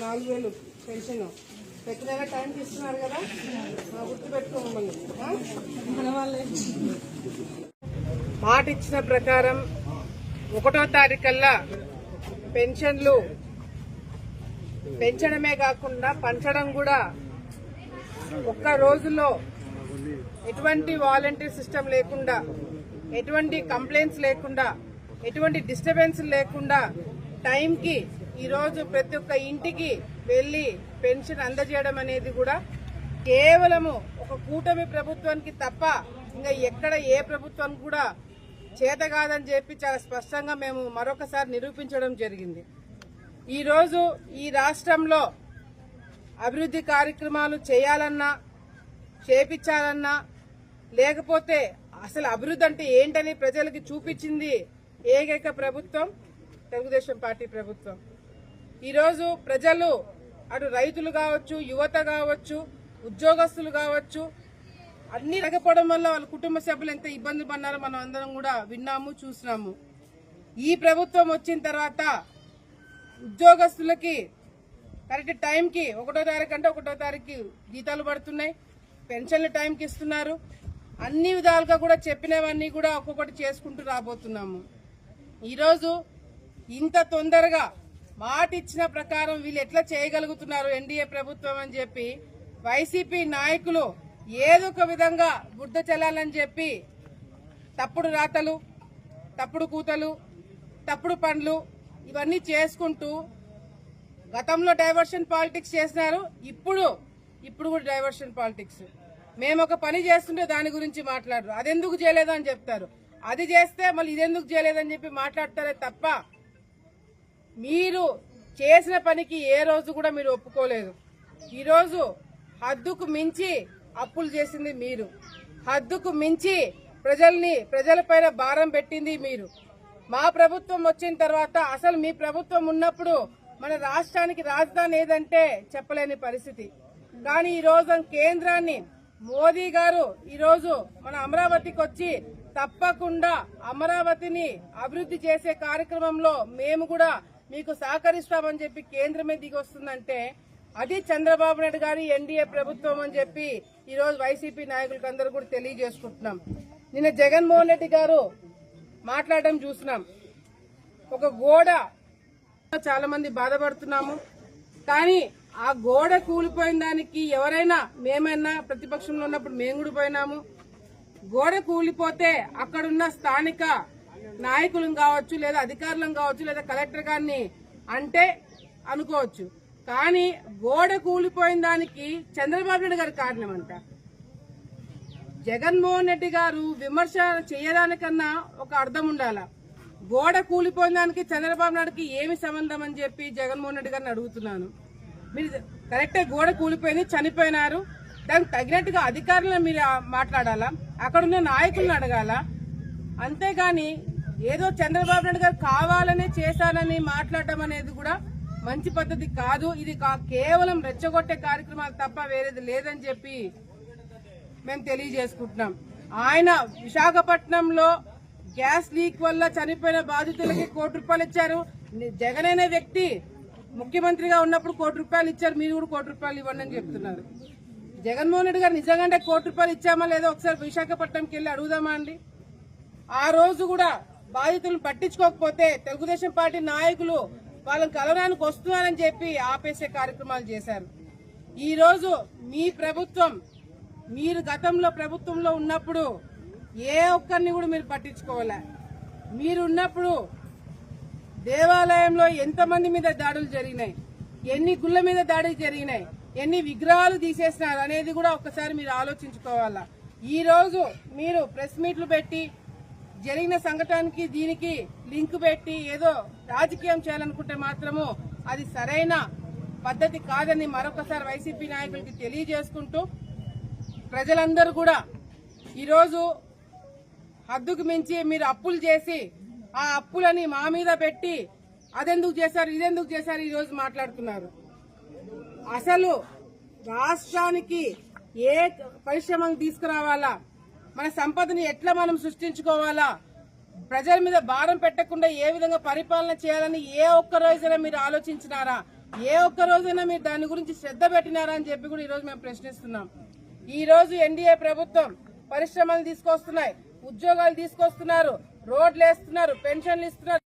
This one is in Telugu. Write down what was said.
నాలుగు వేలు పెన్షన్. ఎక్కడైనా టైంకి ఇస్తున్నారు కదా? గుర్తు పెట్టుకోమని మాట ఇచ్చిన ప్రకారం ఒకటో తారీఖల్లా పెన్షన్లు పెంచడమే కాకుండా పంచడం కూడా ఒక్క రోజులో ఎటువంటి వాలంటీర్ సిస్టమ్ లేకుండా ఎటువంటి కంప్లైంట్స్ లేకుండా ఎటువంటి డిస్టర్బెన్స్ లేకుండా టైంకి ఈరోజు ప్రతి ఒక్క ఇంటికి వెళ్ళి పెన్షన్ అందజేయడం అనేది కూడా కేవలము ఒక కూటమి ప్రభుత్వానికి తప్ప ఇంకా ఎక్కడ ఏ ప్రభుత్వం కూడా చేత కాదని చెప్పి చాలా స్పష్టంగా మేము మరొకసారి నిరూపించడం జరిగింది. ఈరోజు ఈ రాష్ట్రంలో అభివృద్ధి కార్యక్రమాలు చేయాలన్నా చేపించాలన్నా లేకపోతే అసలు అభివృద్ధి అంటే ఏంటని ప్రజలకి చూపించింది ఏకైక ప్రభుత్వం తెలుగుదేశం పార్టీ ప్రభుత్వం. ఈరోజు ప్రజలు అటు రైతులు కావచ్చు యువత కావచ్చు ఉద్యోగస్తులు కావచ్చు అన్ని లేకపోవడం వల్ల వాళ్ళ కుటుంబ సభ్యులు ఎంత ఇబ్బంది పన్నారో మనం అందరం కూడా విన్నాము చూసినాము. ఈ ప్రభుత్వం వచ్చిన తర్వాత ఉద్యోగస్తులకి కరెక్ట్ టైంకి ఒకటో తారీఖు అంటే ఒకటో తారీఖు జీతాలు పడుతున్నాయి. పెన్షన్లు టైంకి ఇస్తున్నారు. అన్ని విధాలుగా కూడా చెప్పినవన్నీ కూడా ఒక్కొక్కటి చేసుకుంటూ రాబోతున్నాము. ఈరోజు ఇంత తొందరగా మాట ఇచ్చిన ప్రకారం వీళ్ళు ఎట్లా చేయగలుగుతున్నారు ఎన్డీఏ ప్రభుత్వం అని చెప్పి వైసీపీ నాయకులు ఏదొక విధంగా బుద్ధ చెల్లాలని చెప్పి తప్పుడు రాతలు తప్పుడు కూతలు తప్పుడు పనులు ఇవన్నీ చేసుకుంటూ గతంలో డైవర్షన్ పాలిటిక్స్ చేసినారు ఇప్పుడు ఇప్పుడు కూడా డైవర్షన్ పాలిటిక్స్. మేము ఒక పని చేస్తుంటే దాని గురించి మాట్లాడరు. అదెందుకు చేయలేదు అని చెప్తారు. అది చేస్తే మళ్ళీ ఇదెందుకు చేయలేదని చెప్పి మాట్లాడతారే తప్ప మీరు చేసిన పనికి ఏ రోజు కూడా మీరు ఒప్పుకోలేదు. ఈరోజు హద్దుకు మించి అప్పులు చేసింది మీరు. హద్దుకు మించి ప్రజల్ని ప్రజలపైన భారం పెట్టింది మీరు. మా ప్రభుత్వం వచ్చిన తర్వాత అసలు మీ ప్రభుత్వం ఉన్నప్పుడు మన రాష్ట్రానికి రాజధాని ఏదంటే చెప్పలేని పరిస్థితి. కానీ ఈ రోజు కేంద్రాన్ని మోదీ గారు ఈరోజు మన అమరావతికి వచ్చి తప్పకుండా అమరావతిని అభివృద్ధి చేసే కార్యక్రమంలో మేము కూడా మీకు సహకరిస్తామని చెప్పి కేంద్రమే దిగి వస్తుందంటే అది చంద్రబాబు నాయుడు గారి ఎన్డీఏ ప్రభుత్వం అని చెప్పి ఈరోజు వైసీపీ నాయకులకు అందరూ కూడా తెలియజేసుకుంటున్నాం. నిన్న జగన్మోహన్ రెడ్డి గారు మాట్లాడడం చూసినాం. ఒక గోడ చాలా మంది బాధపడుతున్నాము. కానీ ఆ గోడ కూలిపోయిన దానికి ఎవరైనా మేమైనా ప్రతిపక్షంలో ఉన్నప్పుడు మేము కూడా పోయినాము. గోడ కూలిపోతే అక్కడున్న స్థానిక నాయకులం కావచ్చు లేదా అధికారులం కావచ్చు లేదా కలెక్టర్ గారిని అంటే అనుకోవచ్చు. కానీ గోడ కూలిపోయిన దానికి చంద్రబాబు నాయుడు గారి కారణం అంట జగన్మోహన్ రెడ్డి గారు విమర్శ చేయడానికన్నా ఒక అర్థం ఉండాల. గోడ కూలిపోయిన దానికి చంద్రబాబు నాయుడుకి ఏమి సంబంధం అని చెప్పి జగన్మోహన్ రెడ్డి గారిని అడుగుతున్నాను. మీరు కరెక్టే గోడ కూలిపోయింది చనిపోయినారు. దానికి తగినట్టుగా అధికారులను మీరు మాట్లాడాలా? అక్కడ ఉన్న నాయకులను అడగాల? అంతేగాని ఏదో చంద్రబాబు నాయుడు గారు కావాలనే చేశానని మాట్లాడటం అనేది కూడా మంచి పద్ధతి కాదు. ఇది కేవలం రెచ్చగొట్టే కార్యక్రమాలు తప్ప వేరేది లేదని చెప్పి మేము తెలియజేసుకుంటున్నాం. ఆయన విశాఖపట్నంలో గ్యాస్ లీక్ వల్ల చనిపోయిన బాధితులకి కోటి రూపాయలు ఇచ్చారు. జగన్ అనే వ్యక్తి ముఖ్యమంత్రిగా ఉన్నప్పుడు కోటి రూపాయలు ఇచ్చారు. మీరు కూడా కోటి రూపాయలు ఇవ్వండి అని చెప్తున్నారు. జగన్మోహన్ రెడ్డి గారు నిజంగానే కోటి రూపాయలు ఇచ్చామా లేదో ఒకసారి విశాఖపట్నంకి వెళ్ళి అడుగుదామా అండి? ఆ రోజు కూడా బాధితులను పట్టించుకోకపోతే తెలుగుదేశం పార్టీ నాయకులు వాళ్ళని కలవడానికి వస్తున్నారని చెప్పి ఆపేసే కార్యక్రమాలు చేశారు. ఈరోజు మీ ప్రభుత్వం మీరు గతంలో ప్రభుత్వంలో ఉన్నప్పుడు ఏ ఒక్కరిని కూడా మీరు పట్టించుకోవాలా? మీరు ఉన్నప్పుడు దేవాలయంలో ఎంతమంది మీద దాడులు జరిగినాయి? ఎన్ని గుళ్ళ మీద దాడులు జరిగినాయి? ఎన్ని విగ్రహాలు తీసేసినారు అనేది కూడా ఒక్కసారి మీరు ఆలోచించుకోవాలా? ఈ రోజు మీరు ప్రెస్ మీట్లు పెట్టి జరిగిన సంఘటనకి దీనికి లింక్ పెట్టి ఏదో రాజకీయం చేయాలనుకుంటే మాత్రము అది సరైన పద్ధతి కాదని మరొకసారి వైసీపీ నాయకులకి తెలియజేసుకుంటూ ప్రజలందరూ కూడా ఈరోజు హద్దుకు మించి మీరు అప్పులు చేసి ఆ అప్పులని మా మీద పెట్టి అదెందుకు చేశారు ఇదెందుకు చేశారు ఈరోజు మాట్లాడుతున్నారు. అసలు రాష్ట్రానికి ఏ పరిశ్రమలు తీసుకురావాలా? మన సంపదని ఎట్లా మనం సృష్టించుకోవాలా? ప్రజల మీద భారం పెట్టకుండా ఏ విధంగా పరిపాలన చేయాలని ఏ ఒక్క రోజైనా మీరు ఆలోచించినారా? ఏ ఒక్క రోజైనా మీరు దాని గురించి శ్రద్ధ పెట్టినారా అని చెప్పి కూడా ఈరోజు మేము ప్రశ్నిస్తున్నాం. ఈరోజు ఎన్డీఏ ప్రభుత్వం పరిశ్రమలు తీసుకొస్తున్నాయి. ఉద్యోగాలు తీసుకొస్తున్నారు రోడ్లు వేస్తున్నారు పెన్షన్లు ఇస్తున్నారు